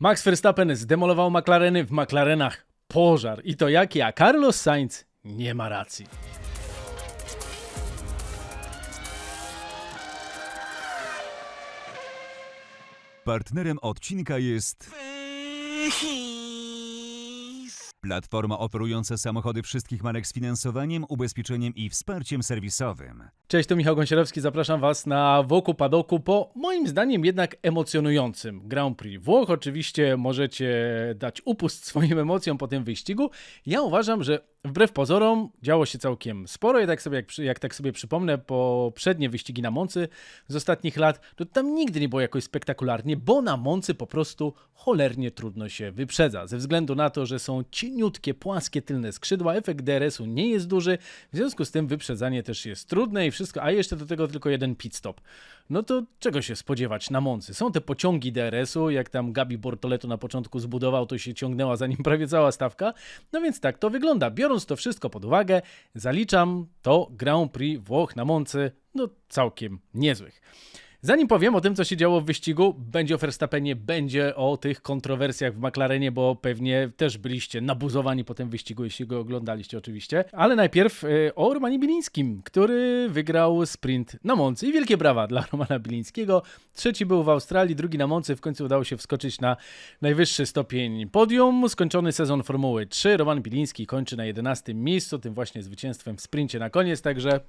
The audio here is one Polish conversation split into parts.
Max Verstappen zdemolował McLareny w McLarenach pożar. I to jaki, a Carlos Sainz nie ma racji. Partnerem odcinka jest platforma oferująca samochody wszystkich marek z finansowaniem, ubezpieczeniem i wsparciem serwisowym. Cześć, tu Michał Gąsierowski, zapraszam Was na Wokół Padoku po moim zdaniem jednak emocjonującym Grand Prix Włoch. Oczywiście możecie dać upust swoim emocjom po tym wyścigu. Ja uważam, że wbrew pozorom działo się całkiem sporo. Jak, sobie, jak, jak tak sobie przypomnę poprzednie wyścigi na Moncy z ostatnich lat, to tam nigdy nie było jakoś spektakularnie, bo na Moncy po prostu cholernie trudno się wyprzedza. Ze względu na to, że są cieniutkie, płaskie tylne skrzydła, efekt DRS-u nie jest duży, w związku z tym wyprzedzanie też jest trudne i wszystko, a jeszcze do tego tylko jeden pit stop. No to czego się spodziewać na Moncy? Są te pociągi DRS-u, jak tam Gabi Bortoleto na początku zbudował, to się ciągnęła za nim prawie cała stawka. No więc tak to wygląda. Biorąc to wszystko pod uwagę, zaliczam to Grand Prix Włoch na Moncy, no całkiem niezłych. Zanim powiem o tym, co się działo w wyścigu, będzie o Verstappenie, będzie o tych kontrowersjach w McLarenie, bo pewnie też byliście nabuzowani po tym wyścigu, jeśli go oglądaliście oczywiście. Ale najpierw e, o Romanie Bilińskim, który wygrał sprint na Moncy i wielkie brawa dla Romana Bilińskiego. Trzeci był w Australii, drugi na Moncy, w końcu udało się wskoczyć na najwyższy stopień podium. Skończony sezon Formuły 3, Roman Biliński kończy na 11 miejscu, tym właśnie zwycięstwem w sprincie na koniec, także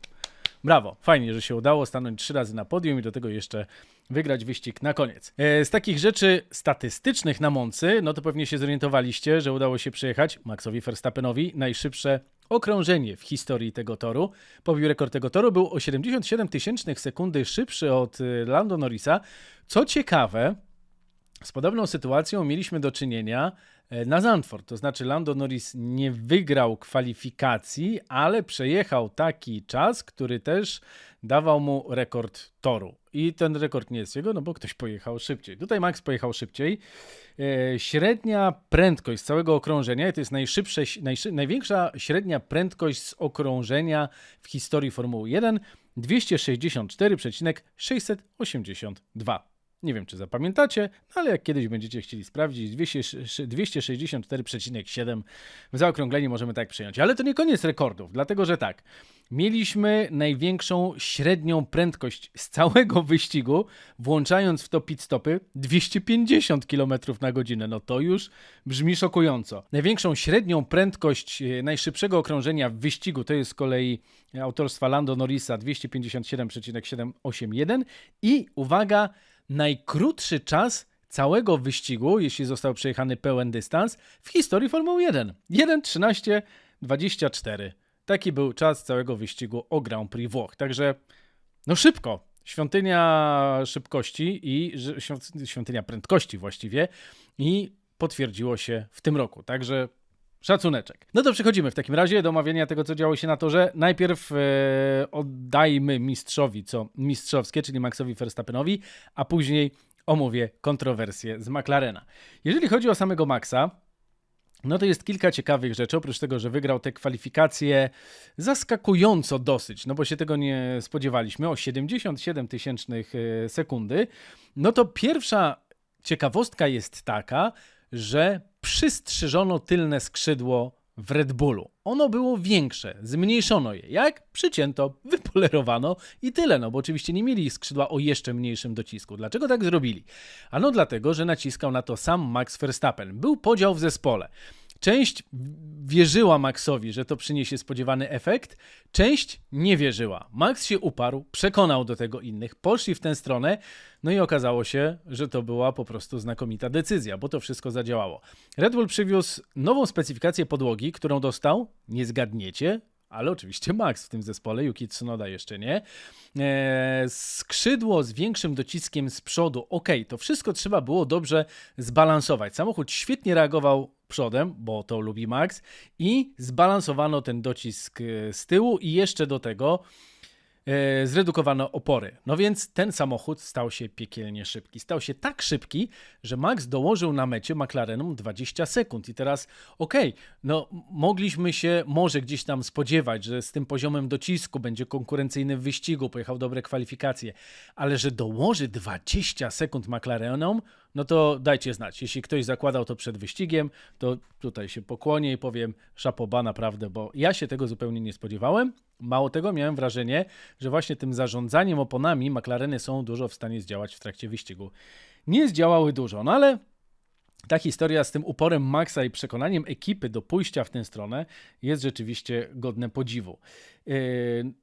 Brawo, fajnie, że się udało stanąć trzy razy na podium i do tego jeszcze wygrać wyścig na koniec. E, Z takich rzeczy statystycznych na Moncy, no to pewnie się zorientowaliście, że udało się przejechać Maxowi Verstappenowi najszybsze okrążenie w historii tego toru. Pobił rekord tego toru, był o 77 tysięcznych sekundy szybszy od y, Lando Norrisa. Co ciekawe, z podobną sytuacją mieliśmy do czynienia e, na Zandvoort. To znaczy, Lando Norris nie wygrał kwalifikacji, ale przejechał taki czas, który też dawał mu rekord toru. I ten rekord nie jest jego, no bo ktoś pojechał szybciej. Tutaj Max pojechał szybciej. E, średnia prędkość całego okrążenia, to jest najszybsze, najszy, największa średnia prędkość z okrążenia w historii Formuły 1, 264,682. Nie wiem, czy zapamiętacie, no ale jak kiedyś będziecie chcieli sprawdzić, 200 264,7 w zaokrągleniu możemy tak przyjąć. Ale to nie koniec rekordów, dlatego że tak, mieliśmy największą średnią prędkość z całego wyścigu, włączając w to pit stopy 250 km na godzinę. No to już brzmi szokująco. Największą średnią prędkość e, najszybszego okrążenia w wyścigu to jest z kolei autorstwa Lando Norrisa 257,781 i uwaga, najkrótszy czas całego wyścigu, jeśli został przejechany pełen dystans, w historii Formuły 1. 1.13.24. Taki był czas całego wyścigu o Grand Prix Włoch. Także, no szybko. Świątynia szybkości i świątynia prędkości właściwie i potwierdziło się w tym roku. Także Szacuneczek. No to przechodzimy w takim razie do omawiania tego, co działo się na torze. Najpierw e, oddajmy mistrzowi, co mistrzowskie, czyli Maxowi Verstappenowi, a później omówię kontrowersje z McLarena. Jeżeli chodzi o samego Maxa, no to jest kilka ciekawych rzeczy, oprócz tego, że wygrał te kwalifikacje zaskakująco dosyć, no bo się tego nie spodziewaliśmy, o 77 tysięcznych e, sekundy, no to pierwsza ciekawostka jest taka, że przystrzyżono tylne skrzydło w Red Bullu. Ono było większe, zmniejszono je. Jak? Przycięto, wypolerowano i tyle, no bo oczywiście nie mieli skrzydła o jeszcze mniejszym docisku. Dlaczego tak zrobili? Ano dlatego, że naciskał na to sam Max Verstappen. Był podział w zespole. Część wierzyła Maxowi, że to przyniesie spodziewany efekt, część nie wierzyła. Max się uparł, przekonał do tego innych, poszli w tę stronę, no i okazało się, że to była po prostu znakomita decyzja, bo to wszystko zadziałało. Red Bull przywiózł nową specyfikację podłogi, którą dostał, nie zgadniecie, ale oczywiście Max w tym zespole, Yuki Tsunoda jeszcze nie. Eee, skrzydło z większym dociskiem z przodu. Ok, to wszystko trzeba było dobrze zbalansować. Samochód świetnie reagował przodem, bo to lubi Max, i zbalansowano ten docisk e, z tyłu i jeszcze do tego zredukowano opory. No więc ten samochód stał się piekielnie szybki. Stał się tak szybki, że Max dołożył na mecie McLarenom 20 sekund. I teraz, okej, no m- mogliśmy się może gdzieś tam spodziewać, że z tym poziomem docisku będzie konkurencyjny w wyścigu, pojechał dobre kwalifikacje, ale że dołoży 20 sekund McLarenom, no to dajcie znać. Jeśli ktoś zakładał to przed wyścigiem, to tutaj się pokłonię i powiem szapoba naprawdę, bo ja się tego zupełnie nie spodziewałem. Mało tego, miałem wrażenie, że właśnie tym zarządzaniem oponami McLareny są dużo w stanie zdziałać w trakcie wyścigu. Nie zdziałały dużo, no ale ta historia z tym uporem Maxa i przekonaniem ekipy do pójścia w tę stronę jest rzeczywiście godne podziwu. Yy,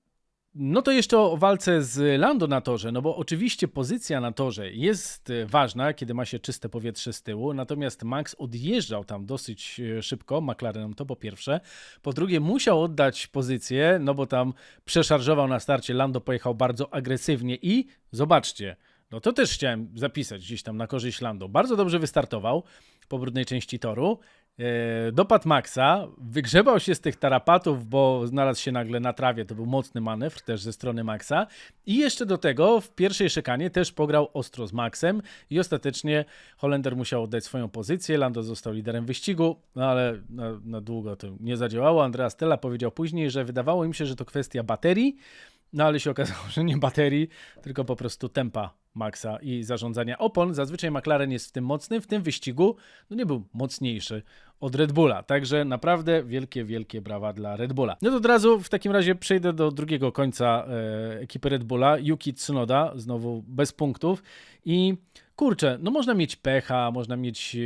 no to jeszcze o walce z Lando na torze, no bo oczywiście pozycja na torze jest e, ważna, kiedy ma się czyste powietrze z tyłu, natomiast Max odjeżdżał tam dosyć e, szybko, McLarenem to po pierwsze. Po drugie musiał oddać pozycję, no bo tam przeszarżował na starcie, Lando pojechał bardzo agresywnie i zobaczcie, no to też chciałem zapisać gdzieś tam na korzyść Lando. Bardzo dobrze wystartował po brudnej części toru. E, dopadł Maxa, wygrzebał się z tych tarapatów, bo znalazł się nagle na trawie. To był mocny manewr też ze strony Maxa. I jeszcze do tego w pierwszej szykanie też pograł ostro z Maxem i ostatecznie Holender musiał oddać swoją pozycję. Lando został liderem wyścigu, no ale na, na długo to nie zadziałało. Andrea Stella powiedział później, że wydawało im się, że to kwestia baterii, no ale się okazało, że nie baterii, tylko po prostu tempa Maxa i zarządzania opon. Zazwyczaj McLaren jest w tym mocny, w tym wyścigu no nie był mocniejszy od Red Bulla. Także naprawdę wielkie, wielkie brawa dla Red Bulla. No to od razu w takim razie przejdę do drugiego końca e, ekipy Red Bulla. Yuki Tsunoda, znowu bez punktów i kurczę, no można mieć pecha, można mieć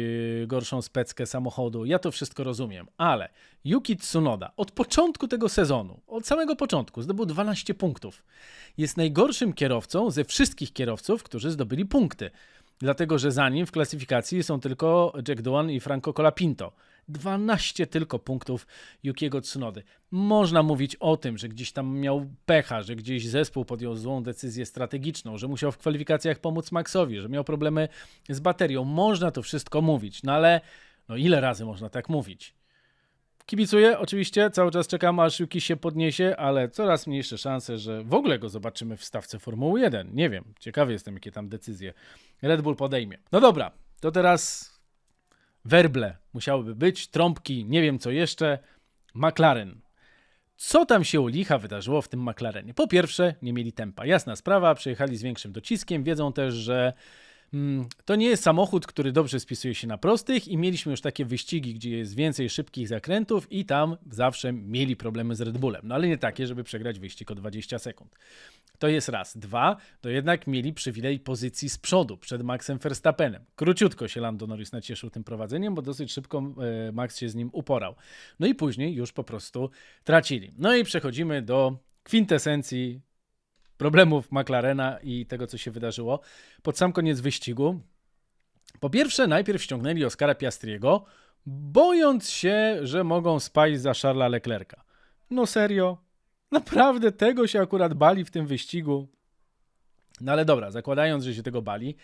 e, gorszą speckę samochodu, ja to wszystko rozumiem, ale Yuki Tsunoda od początku tego sezonu, od samego początku zdobył 12 punktów. Jest najgorszym kierowcą ze wszystkich kierowców, którzy zdobyli punkty. Dlatego, że za nim w klasyfikacji są tylko Jack Doohan i Franco Colapinto. 12 tylko punktów Yukiego Tsunody. Można mówić o tym, że gdzieś tam miał pecha, że gdzieś zespół podjął złą decyzję strategiczną, że musiał w kwalifikacjach pomóc Maxowi, że miał problemy z baterią. Można to wszystko mówić, no ale no ile razy można tak mówić? Kibicuję, oczywiście, cały czas czekam, aż Yuki się podniesie, ale coraz mniejsze szanse, że w ogóle go zobaczymy w stawce Formuły 1. Nie wiem, ciekawy jestem, jakie tam decyzje Red Bull podejmie. No dobra, to teraz werble musiałyby być, trąbki, nie wiem co jeszcze. McLaren. Co tam się u licha wydarzyło w tym McLarenie? Po pierwsze, nie mieli tempa. Jasna sprawa, przyjechali z większym dociskiem, wiedzą też, że to nie jest samochód, który dobrze spisuje się na prostych i mieliśmy już takie wyścigi, gdzie jest więcej szybkich zakrętów i tam zawsze mieli problemy z Red Bullem. No ale nie takie, żeby przegrać wyścig o 20 sekund. To jest raz. Dwa, to jednak mieli przywilej pozycji z przodu przed Maxem Verstappenem. Króciutko się Lando Norris nacieszył tym prowadzeniem, bo dosyć szybko e, Max się z nim uporał. No i później już po prostu tracili. No i przechodzimy do kwintesencji problemów McLarena i tego, co się wydarzyło. Pod sam koniec wyścigu. Po pierwsze, najpierw ściągnęli Oscara Piastriego, bojąc się, że mogą spaść za Charlesa Leclerca. No serio? Naprawdę tego się akurat bali w tym wyścigu? No ale dobra, zakładając, że się tego bali,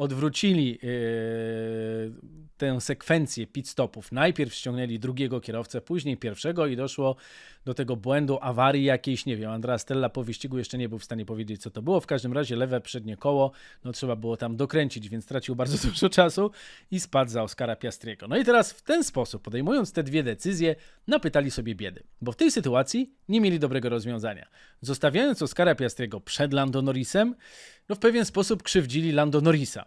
odwrócili yy, tę sekwencję pit stopów. Najpierw ściągnęli drugiego kierowcę, później pierwszego i doszło do tego błędu, awarii jakiejś, nie wiem, Andrea Stella po wyścigu jeszcze nie był w stanie powiedzieć, co to było. W każdym razie lewe przednie koło, no trzeba było tam dokręcić, więc tracił bardzo dużo czasu i spadł za Oscara Piastriego. No i teraz w ten sposób, podejmując te dwie decyzje, napytali sobie biedy, bo w tej sytuacji nie mieli dobrego rozwiązania. Zostawiając Oscara Piastriego przed Lando Norrisem, no w pewien sposób krzywdzili Lando Norrisa.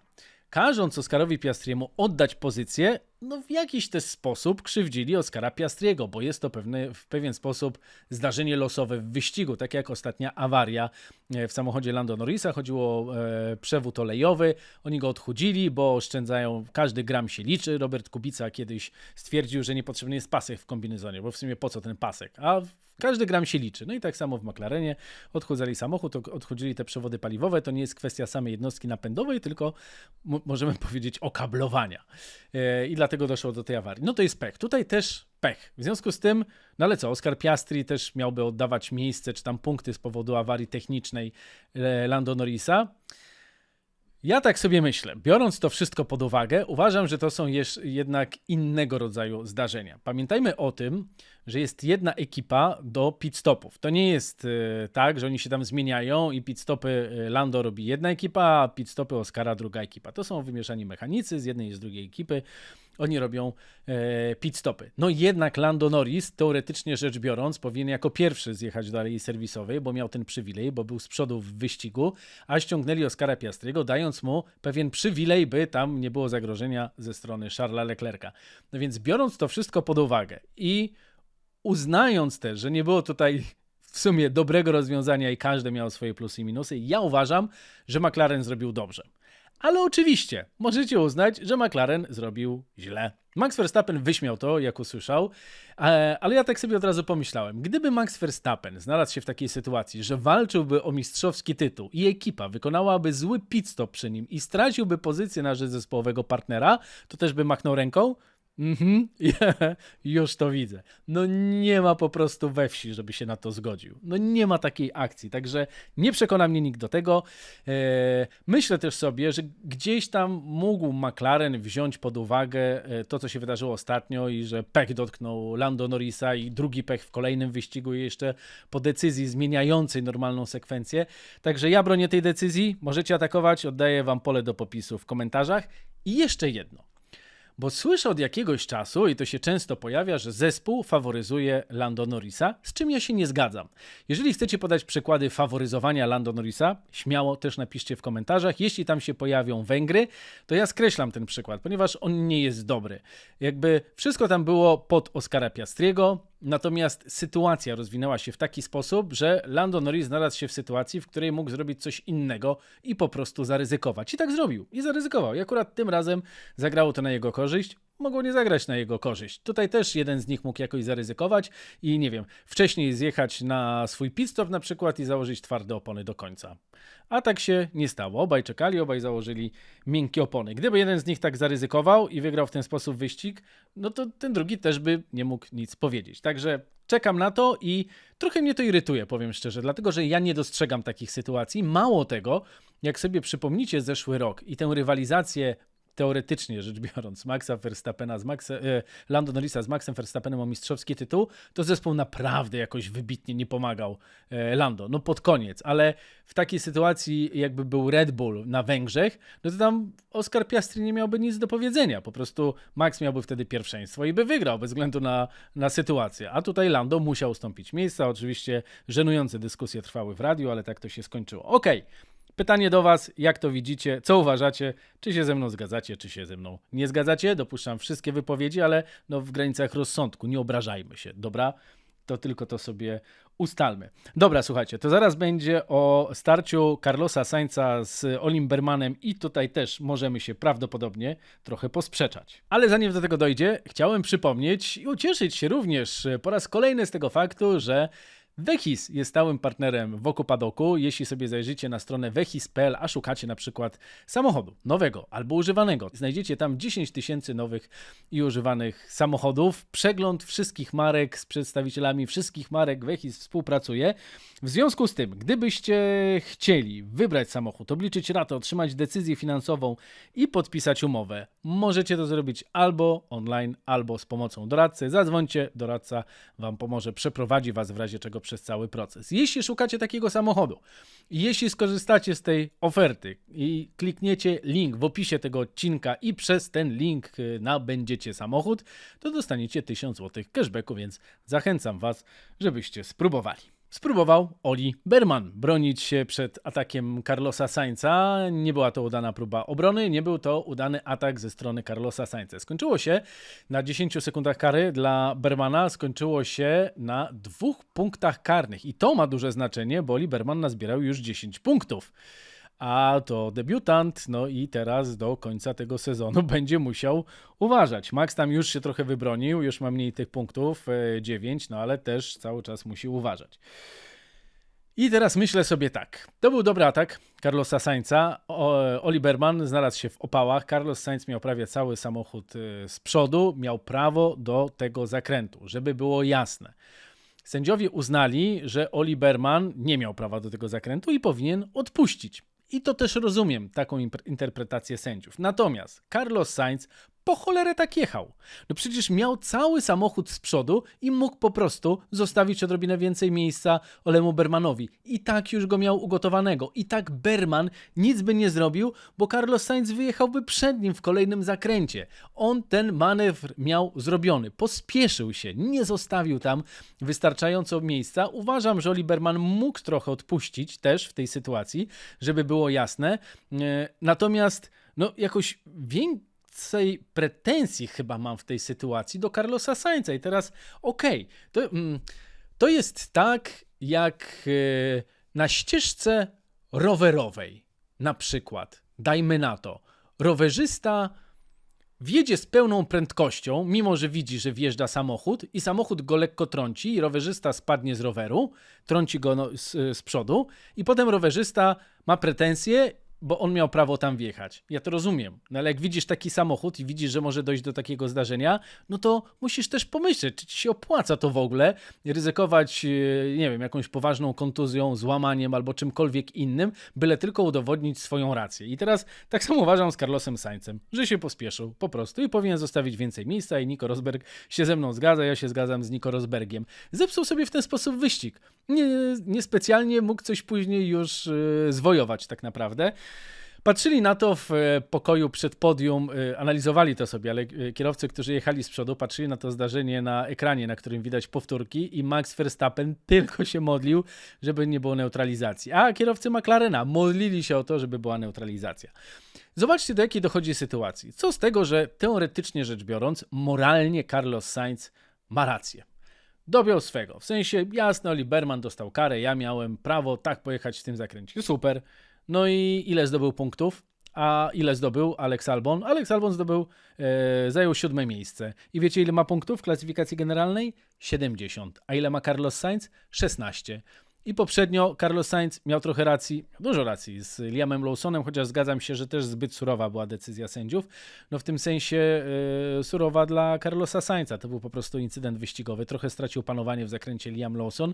Każąc Oskarowi Piastriemu oddać pozycję, no w jakiś też sposób krzywdzili Oskara Piastriego, bo jest to pewne, w pewien sposób zdarzenie losowe w wyścigu, tak jak ostatnia awaria e, w samochodzie Lando Norrisa. Chodziło o e, przewód olejowy, oni go odchudzili, bo oszczędzają, każdy gram się liczy. Robert Kubica kiedyś stwierdził, że niepotrzebny jest pasek w kombinezonie, bo w sumie po co ten pasek? A każdy gram się liczy. No i tak samo w McLarenie odchudzali samochód, odchudzili te przewody paliwowe. To nie jest kwestia samej jednostki napędowej, tylko możemy powiedzieć okablowania. E, I dlatego doszło do tej awarii. No to jest pech. Tutaj też pech. W związku z tym, no ale co, Oscar Piastri też miałby oddawać miejsce czy tam punkty z powodu awarii technicznej e, Lando Norrisa. Ja tak sobie myślę, biorąc to wszystko pod uwagę, uważam, że to są jednak innego rodzaju zdarzenia. Pamiętajmy o tym, że jest jedna ekipa do pit stopów. To nie jest e, tak, że oni się tam zmieniają i pit stopy e, Lando robi jedna ekipa, a pit stopy Oscara druga ekipa. To są wymieszani mechanicy z jednej i z drugiej ekipy oni robią e, pit stopy. No jednak Lando Norris, teoretycznie rzecz biorąc, powinien jako pierwszy zjechać do alei serwisowej, bo miał ten przywilej, bo był z przodu w wyścigu, a ściągnęli Oskara Piastriego, dając mu pewien przywilej, by tam nie było zagrożenia ze strony Charlesa Leclerca. No więc biorąc to wszystko pod uwagę i uznając też, że nie było tutaj w sumie dobrego rozwiązania i każdy miał swoje plusy i minusy, ja uważam, że McLaren zrobił dobrze. Ale oczywiście możecie uznać, że McLaren zrobił źle. Max Verstappen wyśmiał to, jak usłyszał, e, ale ja tak sobie od razu pomyślałem, gdyby Max Verstappen znalazł się w takiej sytuacji, że walczyłby o mistrzowski tytuł i ekipa wykonałaby zły pit stop przy nim i straciłby pozycję na rzecz zespołowego partnera, to też by machnął ręką? Mhm, już to widzę. No nie ma po prostu we wsi, żeby się na to zgodził. No nie ma takiej akcji, także nie przekona mnie nikt do tego. Eee, myślę też sobie, że gdzieś tam mógł McLaren wziąć pod uwagę e, to, co się wydarzyło ostatnio i że pech dotknął Lando Norrisa i drugi pech w kolejnym wyścigu jeszcze po decyzji zmieniającej normalną sekwencję. Także ja bronię tej decyzji. Możecie atakować, oddaję wam pole do popisu w komentarzach. I jeszcze jedno. Bo słyszę od jakiegoś czasu, i to się często pojawia, że zespół faworyzuje Lando Norrisa, z czym ja się nie zgadzam. Jeżeli chcecie podać przykłady faworyzowania Lando Norrisa, śmiało też napiszcie w komentarzach. Jeśli tam się pojawią Węgry, to ja skreślam ten przykład, ponieważ on nie jest dobry. Jakby wszystko tam było pod Oscara Piastriego, Natomiast sytuacja rozwinęła się w taki sposób, że Lando Norris znalazł się w sytuacji, w której mógł zrobić coś innego i po prostu zaryzykować. I tak zrobił. I zaryzykował. I akurat tym razem zagrało to na jego korzyść. Mogło nie zagrać na jego korzyść. Tutaj też jeden z nich mógł jakoś zaryzykować i nie wiem, wcześniej zjechać na swój pit stop na przykład i założyć twarde opony do końca. A tak się nie stało. Obaj czekali, obaj założyli miękkie opony. Gdyby jeden z nich tak zaryzykował i wygrał w ten sposób wyścig, no to ten drugi też by nie mógł nic powiedzieć. Także czekam na to i trochę mnie to irytuje, powiem szczerze, dlatego że ja nie dostrzegam takich sytuacji. Mało tego, jak sobie przypomnicie zeszły rok i tę rywalizację teoretycznie rzecz biorąc, Maxa Verstappena z Maxa, e, Lando Norrisa z Maxem Verstappenem o mistrzowski tytuł, to zespół naprawdę jakoś wybitnie nie pomagał e, Lando. No pod koniec, ale w takiej sytuacji jakby był Red Bull na Węgrzech, no to tam Oscar Piastri nie miałby nic do powiedzenia. Po prostu Max miałby wtedy pierwszeństwo i by wygrał bez względu na, na sytuację. A tutaj Lando musiał ustąpić miejsca. Oczywiście żenujące dyskusje trwały w radiu, ale tak to się skończyło. Okej. Okay. Pytanie do Was, jak to widzicie, co uważacie, czy się ze mną zgadzacie, czy się ze mną nie zgadzacie? Dopuszczam wszystkie wypowiedzi, ale no w granicach rozsądku, nie obrażajmy się, dobra? To tylko to sobie ustalmy. Dobra, słuchajcie, to zaraz będzie o starciu Carlosa Sainza z Olim Bermanem i tutaj też możemy się prawdopodobnie trochę posprzeczać. Ale zanim do tego dojdzie, chciałem przypomnieć i ucieszyć się również po raz kolejny z tego faktu, że Wechis jest stałym partnerem wokół padoku. Jeśli sobie zajrzycie na stronę wechis.pl, a szukacie na przykład samochodu nowego albo używanego, znajdziecie tam 10 tysięcy nowych i używanych samochodów. Przegląd wszystkich marek z przedstawicielami wszystkich marek Wechis współpracuje. W związku z tym, gdybyście chcieli wybrać samochód, obliczyć ratę, otrzymać decyzję finansową i podpisać umowę, możecie to zrobić albo online, albo z pomocą doradcy. Zadzwońcie, doradca Wam pomoże, przeprowadzi Was w razie czego przez cały proces. Jeśli szukacie takiego samochodu, jeśli skorzystacie z tej oferty i klikniecie link w opisie tego odcinka i przez ten link y, nabędziecie samochód, to dostaniecie 1000 zł cashbacku, więc zachęcam Was, żebyście spróbowali. Spróbował Oli Berman bronić się przed atakiem Carlosa Sainza. Nie była to udana próba obrony, nie był to udany atak ze strony Carlosa Sainza. Skończyło się na 10 sekundach kary dla Bermana, skończyło się na dwóch punktach karnych. I to ma duże znaczenie, bo Oli Berman nazbierał już 10 punktów a to debiutant, no i teraz do końca tego sezonu będzie musiał uważać. Max tam już się trochę wybronił, już ma mniej tych punktów, 9, e, no ale też cały czas musi uważać. I teraz myślę sobie tak. To był dobry atak Carlosa Sainza. Oliberman znalazł się w opałach. Carlos Sainz miał prawie cały samochód e, z przodu, miał prawo do tego zakrętu, żeby było jasne. Sędziowie uznali, że Oliberman nie miał prawa do tego zakrętu i powinien odpuścić. I to też rozumiem, taką interpretację sędziów. Natomiast Carlos Sainz po cholerę tak jechał? No przecież miał cały samochód z przodu i mógł po prostu zostawić odrobinę więcej miejsca Olemu Bermanowi. I tak już go miał ugotowanego. I tak Berman nic by nie zrobił, bo Carlos Sainz wyjechałby przed nim w kolejnym zakręcie. On ten manewr miał zrobiony. Pospieszył się, nie zostawił tam wystarczająco miejsca. Uważam, że Oli Berman mógł trochę odpuścić też w tej sytuacji, żeby było jasne. E, Natomiast no jakoś więcej pretensji chyba mam w tej sytuacji do Carlosa Sainza. I teraz okej, to, mm, to jest tak jak e, na ścieżce rowerowej na przykład. Dajmy na to. Rowerzysta wjedzie z pełną prędkością, mimo że widzi, że wjeżdża samochód i samochód go lekko trąci i rowerzysta spadnie z roweru, trąci go no, z, z przodu i potem rowerzysta ma pretensje, bo on miał prawo tam wjechać. Ja to rozumiem, no ale jak widzisz taki samochód i widzisz, że może dojść do takiego zdarzenia, no to musisz też pomyśleć, czy ci się opłaca to w ogóle, ryzykować, e, nie wiem, jakąś poważną kontuzją, złamaniem albo czymkolwiek innym, byle tylko udowodnić swoją rację. I teraz tak samo uważam z Carlosem Saincem, że się pospieszył po prostu i powinien zostawić więcej miejsca i Nico Rosberg się ze mną zgadza, ja się zgadzam z Nico Rosbergiem. Zepsuł sobie w ten sposób wyścig. Nie, niespecjalnie mógł coś później już e, zwojować tak naprawdę. Patrzyli na to w e, pokoju przed podium, e, analizowali to sobie, ale e, kierowcy, którzy jechali z przodu, patrzyli na to zdarzenie na ekranie, na którym widać powtórki i Max Verstappen tylko się modlił, żeby nie było neutralizacji. A kierowcy McLarena modlili się o to, żeby była neutralizacja. Zobaczcie, do jakiej dochodzi sytuacji. Co z tego, że teoretycznie rzecz biorąc, moralnie Carlos Sainz ma rację. Dobiał swego. W sensie, jasno, Oli Berman dostał karę, ja miałem prawo tak pojechać w tym zakręcie. Super. No i ile zdobył punktów? A ile zdobył Alex Albon? Alex Albon zdobył, e, zajął siódme miejsce. I wiecie, ile ma punktów w klasyfikacji generalnej? 70. A ile ma Carlos Sainz? 16. I poprzednio Carlos Sainz miał trochę racji, dużo racji z Liamem Lawsonem, chociaż zgadzam się, że też zbyt surowa była decyzja sędziów. No w tym sensie e, surowa dla Carlosa Sainza. To był po prostu incydent wyścigowy. Trochę stracił panowanie w zakręcie Liam Lawson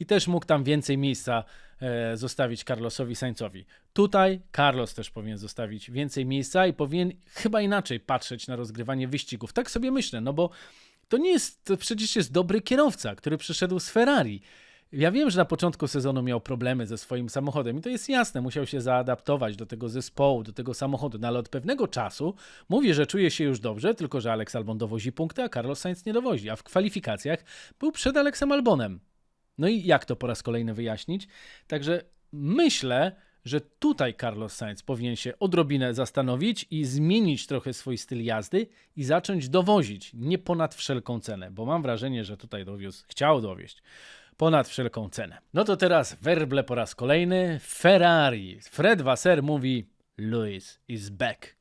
i też mógł tam więcej miejsca e, zostawić Carlosowi Sainzowi. Tutaj Carlos też powinien zostawić więcej miejsca i powinien chyba inaczej patrzeć na rozgrywanie wyścigów. Tak sobie myślę, no bo to nie jest, to przecież jest dobry kierowca, który przyszedł z Ferrari. Ja wiem, że na początku sezonu miał problemy ze swoim samochodem i to jest jasne, musiał się zaadaptować do tego zespołu, do tego samochodu, no ale od pewnego czasu mówi, że czuje się już dobrze, tylko że Alex Albon dowozi punkty, a Carlos Sainz nie dowozi, a w kwalifikacjach był przed Alexem Albonem. No i jak to po raz kolejny wyjaśnić? Także myślę, że tutaj Carlos Sainz powinien się odrobinę zastanowić i zmienić trochę swój styl jazdy i zacząć dowozić, nie ponad wszelką cenę, bo mam wrażenie, że tutaj dowiózł, chciał dowieść ponad wszelką cenę. No to teraz werble po raz kolejny. Ferrari. Fred Wasser mówi Lewis is back.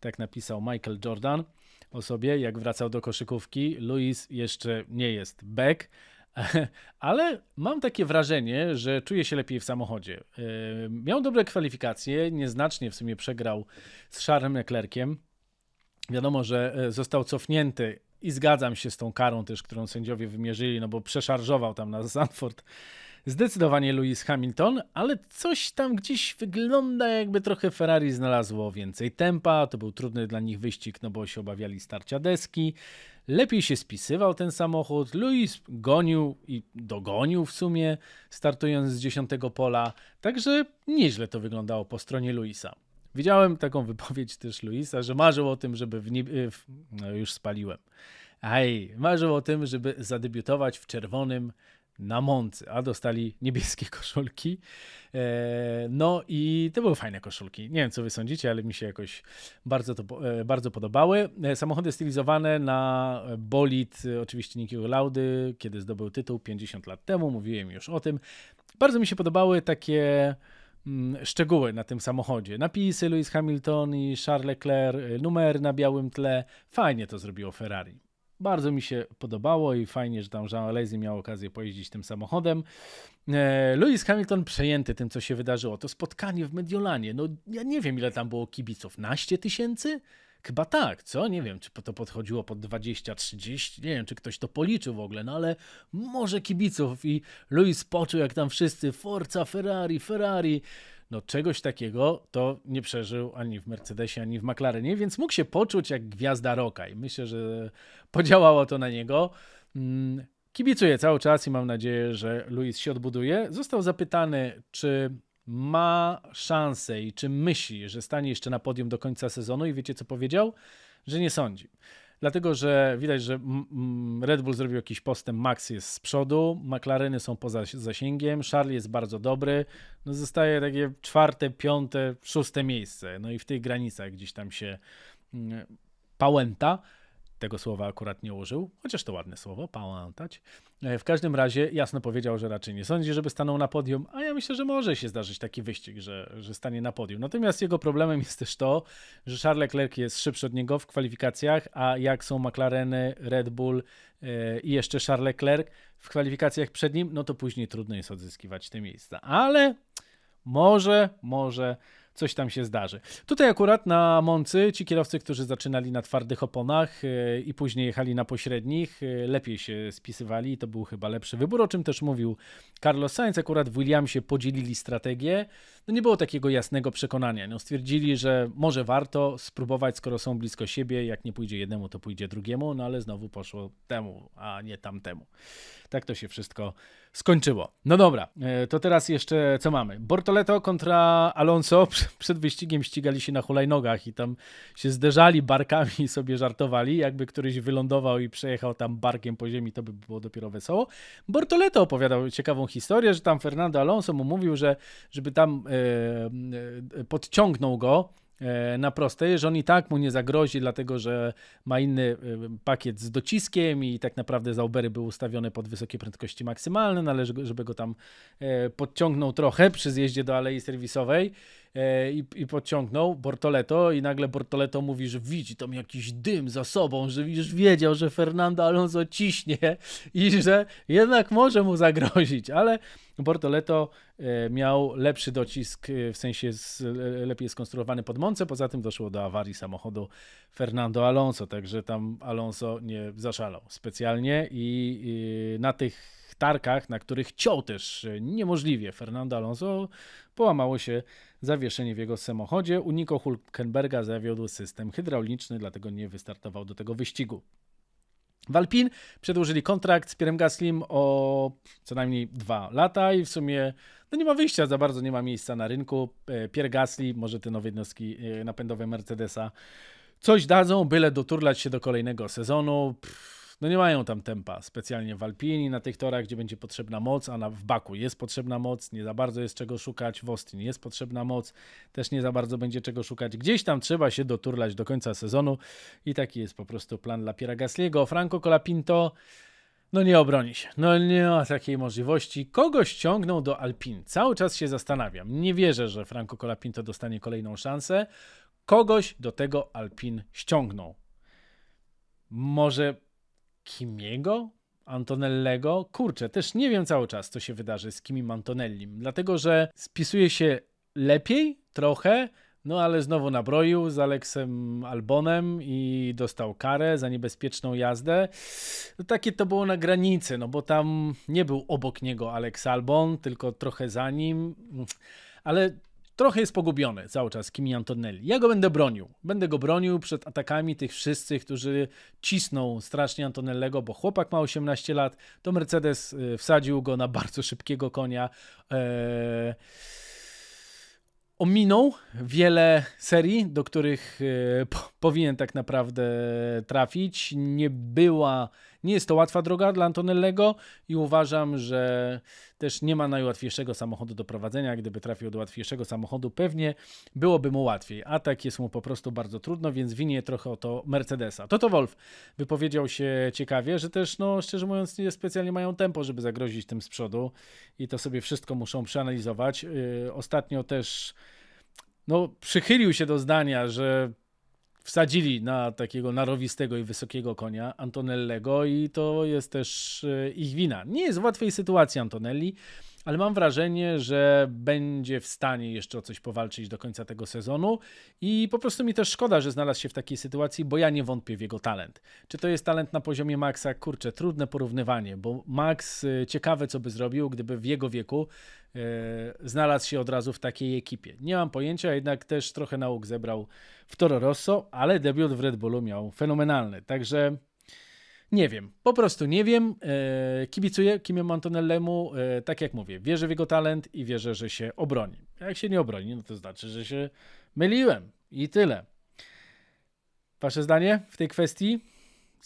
Tak napisał Michael Jordan o sobie, jak wracał do koszykówki. Lewis jeszcze nie jest back, ale mam takie wrażenie, że czuje się lepiej w samochodzie. Yy, Miał dobre kwalifikacje, nieznacznie w sumie przegrał z Charlesem Leclerciem. Wiadomo, że e, został cofnięty i zgadzam się z tą karą też, którą sędziowie wymierzyli, no bo przeszarżował tam na Zandvoort zdecydowanie Lewis Hamilton, ale coś tam gdzieś wygląda jakby trochę Ferrari znalazło więcej tempa, to był trudny dla nich wyścig, no bo się obawiali starcia deski, lepiej się spisywał ten samochód, Lewis gonił i dogonił w sumie, startując z dziesiątego pola, także nieźle to wyglądało po stronie Luisa. Widziałem taką wypowiedź też Luisa, że marzył o tym, żeby w, nie... w... no już spaliłem. Aj, marzył o tym, żeby zadebiutować w czerwonym na Moncy, a dostali niebieskie koszulki. E, No i to były fajne koszulki. Nie wiem, co wy sądzicie, ale mi się jakoś bardzo, to, e, bardzo podobały. E, Samochody stylizowane na bolid, oczywiście Nikiego Laudy, kiedy zdobył tytuł 50 lat temu, mówiłem już o tym. Bardzo mi się podobały takie szczegóły na tym samochodzie. Napisy Lewis Hamilton i Charles Leclerc, y, numer na białym tle. Fajnie to zrobiło Ferrari. Bardzo mi się podobało i fajnie, że tam Jean Alesi miał okazję pojeździć tym samochodem. E, Lewis Hamilton przejęty tym, co się wydarzyło. To spotkanie w Mediolanie. No ja nie wiem, ile tam było kibiców. Naście tysięcy? Chyba tak, co? Nie wiem, czy to podchodziło pod 20, 30, nie wiem, czy ktoś to policzył w ogóle, no ale może kibiców i Luis poczuł, jak tam wszyscy Forza Ferrari, Ferrari. no czegoś takiego to nie przeżył ani w Mercedesie, ani w McLarenie, więc mógł się poczuć jak gwiazda roka i myślę, że podziałało to na niego. Mm, Kibicuję cały czas i mam nadzieję, że Luis się odbuduje. Został zapytany, czy ma szansę i czy myśli, że stanie jeszcze na podium do końca sezonu i wiecie co powiedział? Że nie sądzi. Dlatego, że widać, że Red Bull zrobił jakiś postęp, Max jest z przodu, McLareny są poza zasięgiem, Charlie jest bardzo dobry, no zostaje takie czwarte, piąte, szóste miejsce, no i w tych granicach gdzieś tam się mm, pałęta. Tego słowa akurat nie użył, chociaż to ładne słowo, pałętać. E, W każdym razie jasno powiedział, że raczej nie sądzi, żeby stanął na podium, a ja myślę, że może się zdarzyć taki wyścig, że, że stanie na podium. Natomiast jego problemem jest też to, że Charles Leclerc jest szybszy od niego w kwalifikacjach, a jak są McLareny, Red Bull e, i jeszcze Charles Leclerc w kwalifikacjach przed nim, no to później trudno jest odzyskiwać te miejsca. Ale może, może coś tam się zdarzy. Tutaj akurat na Moncy ci kierowcy, którzy zaczynali na twardych oponach e, i później jechali na pośrednich, e, lepiej się spisywali i to był chyba lepszy wybór, o czym też mówił Carlos Sainz. Akurat w Williamsie podzielili strategię. No nie było takiego jasnego przekonania. No stwierdzili, że może warto spróbować, skoro są blisko siebie. Jak nie pójdzie jednemu, to pójdzie drugiemu, no ale znowu poszło temu, a nie tamtemu. Tak to się wszystko skończyło. No dobra, e, to teraz jeszcze co mamy? Bortoleto kontra Alonso przed wyścigiem ścigali się na hulajnogach i tam się zderzali barkami i sobie żartowali. Jakby któryś wylądował i przejechał tam barkiem po ziemi, to by było dopiero wesoło. Bortoleto opowiadał ciekawą historię, że tam Fernando Alonso mu mówił, że żeby tam e, e, podciągnął go e, na prostej, że on i tak mu nie zagrozi, dlatego że ma inny e, pakiet z dociskiem i tak naprawdę Zaubery były ustawione pod wysokie prędkości maksymalne, należy, żeby go tam podciągnął trochę przy zjeździe do alei serwisowej i, i podciągnął Bortoleto i nagle Bortoleto mówi, że widzi tam jakiś dym za sobą, że już wiedział, że Fernando Alonso ciśnie i że jednak może mu zagrozić, ale Bortoleto e, miał lepszy docisk, e, w sensie z, e, lepiej skonstruowany pod Monce, poza tym doszło do awarii samochodu Fernando Alonso, także tam Alonso nie zaszalał specjalnie i, i na tych tarkach, na których ciął też e, niemożliwie Fernando Alonso, połamało się zawieszenie w jego samochodzie. U Nico Hulkenberga zawiódł system hydrauliczny, dlatego nie wystartował do tego wyścigu. W przedłużyli kontrakt z Pierrem Gaslim o co najmniej dwa lata i w sumie no nie ma wyjścia, za bardzo nie ma miejsca na rynku. E, Pierre Gasly, może te nowe jednostki e, napędowe Mercedesa coś dadzą, byle doturlać się do kolejnego sezonu. Pff, no nie mają tam tempa specjalnie w Alpini, na tych torach, gdzie będzie potrzebna moc, a na, w Baku jest potrzebna moc, nie za bardzo jest czego szukać, w Austin jest potrzebna moc, też nie za bardzo będzie czego szukać. Gdzieś tam trzeba się doturlać do końca sezonu i taki jest po prostu plan dla Piera Gasliego. Franco Colapinto no nie obroni się. No nie ma takiej możliwości. Kogo ściągną do Alpin? Cały czas się zastanawiam. Nie wierzę, że Franco Colapinto dostanie kolejną szansę. Kogoś do tego Alpin ściągną. Może Kimiego? Antonellego? Kurczę, też nie wiem cały czas, co się wydarzy z Kimim Antonellim, dlatego że spisuje się lepiej trochę, no ale znowu nabroił z Aleksem Albonem i dostał karę za niebezpieczną jazdę. No, takie to było na granicy, no bo tam nie był obok niego Alex Albon, tylko trochę za nim, ale trochę jest pogubiony cały czas Kimi Antonelli. Ja go będę bronił. Będę go bronił przed atakami tych wszyscy, którzy cisną strasznie Antonellego, bo chłopak ma 18 lat, to Mercedes y, wsadził go na bardzo szybkiego konia. Eee, ominął wiele serii, do których po, powinien tak naprawdę trafić. Nie była, nie jest to łatwa droga dla Antonellego i uważam, że też nie ma najłatwiejszego samochodu do prowadzenia. Gdyby trafił do łatwiejszego samochodu, pewnie byłoby mu łatwiej. A tak jest mu po prostu bardzo trudno, więc winie trochę o to Mercedesa. Toto Wolf wypowiedział się ciekawie, że też, no szczerze mówiąc, nie specjalnie mają tempo, żeby zagrozić tym z przodu i to sobie wszystko muszą przeanalizować. Yy, ostatnio też no, przychylił się do zdania, że wsadzili na takiego narowistego i wysokiego konia Antonellego i to jest też e, ich wina. Nie jest w łatwej sytuacji Antonelli, ale mam wrażenie, że będzie w stanie jeszcze o coś powalczyć do końca tego sezonu i po prostu mi też szkoda, że znalazł się w takiej sytuacji, bo ja nie wątpię w jego talent. Czy to jest talent na poziomie Maxa? Kurczę, trudne porównywanie, bo Max y, ciekawe co by zrobił, gdyby w jego wieku y, znalazł się od razu w takiej ekipie. Nie mam pojęcia, jednak też trochę nauk zebrał w Toro Rosso, ale debiut w Red Bullu miał fenomenalny, także nie wiem, po prostu nie wiem. E, kibicuję Kimie Antonellemu, e, tak jak mówię, wierzę w jego talent i wierzę, że się obroni. Jak się nie obroni, no to znaczy, że się myliłem i tyle. Wasze zdanie w tej kwestii?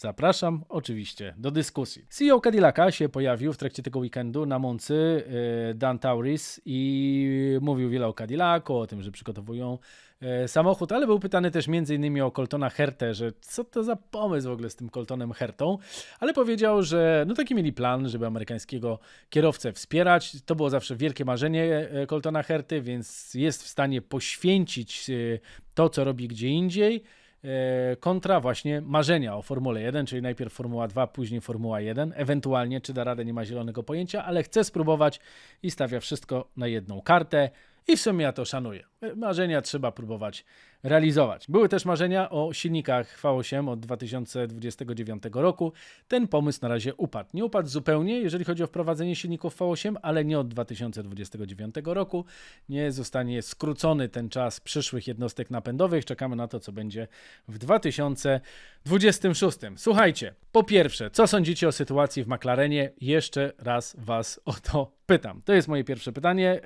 Zapraszam oczywiście do dyskusji. CEO Cadillaca się pojawił w trakcie tego weekendu na Moncy e, Dan Tauris i mówił wiele o Cadillacu, o tym, że przygotowują e, samochód, ale był pytany też m.in. o Coltona Hertę, że co to za pomysł w ogóle z tym Coltonem Hertą, ale powiedział, że no taki mieli plan, żeby amerykańskiego kierowcę wspierać. To było zawsze wielkie marzenie e, Coltona Herty, więc jest w stanie poświęcić to, co robi gdzie indziej kontra właśnie marzenia o Formule 1, czyli najpierw Formuła 2, później Formuła 1. Ewentualnie, czy da radę, nie ma zielonego pojęcia, ale chce spróbować i stawia wszystko na jedną kartę. I w sumie ja to szanuję. Marzenia trzeba próbować realizować. Były też marzenia o silnikach V8 od 2029 roku. Ten pomysł na razie upadł. Nie upadł zupełnie, jeżeli chodzi o wprowadzenie silników V8, ale nie od 2029 roku. Nie zostanie skrócony ten czas przyszłych jednostek napędowych. Czekamy na to, co będzie w 2026. Słuchajcie, po pierwsze, co sądzicie o sytuacji w McLarenie? Jeszcze raz Was o to pytam. To jest moje pierwsze pytanie.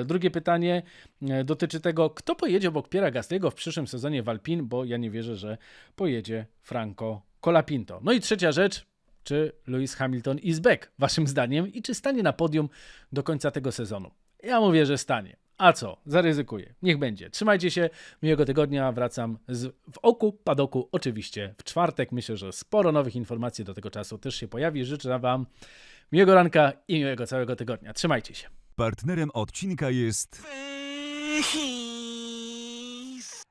E, drugie pytanie e, dotyczy tego, kto pojedzie obok Piera Gasly'ego w przyszłym sezonie w Alpine, bo ja nie wierzę, że pojedzie Franco Colapinto. No i trzecia rzecz, czy Lewis Hamilton is back, waszym zdaniem, i czy stanie na podium do końca tego sezonu? Ja mówię, że stanie. A co? Zaryzykuję. Niech będzie. Trzymajcie się. Miłego tygodnia. Wracam z, w oku, padoku, oczywiście w czwartek. Myślę, że sporo nowych informacji do tego czasu też się pojawi. Życzę Wam miłego ranka i miłego całego tygodnia. Trzymajcie się. Partnerem odcinka jest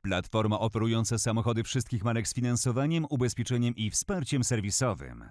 platforma oferująca samochody wszystkich marek z finansowaniem, ubezpieczeniem i wsparciem serwisowym.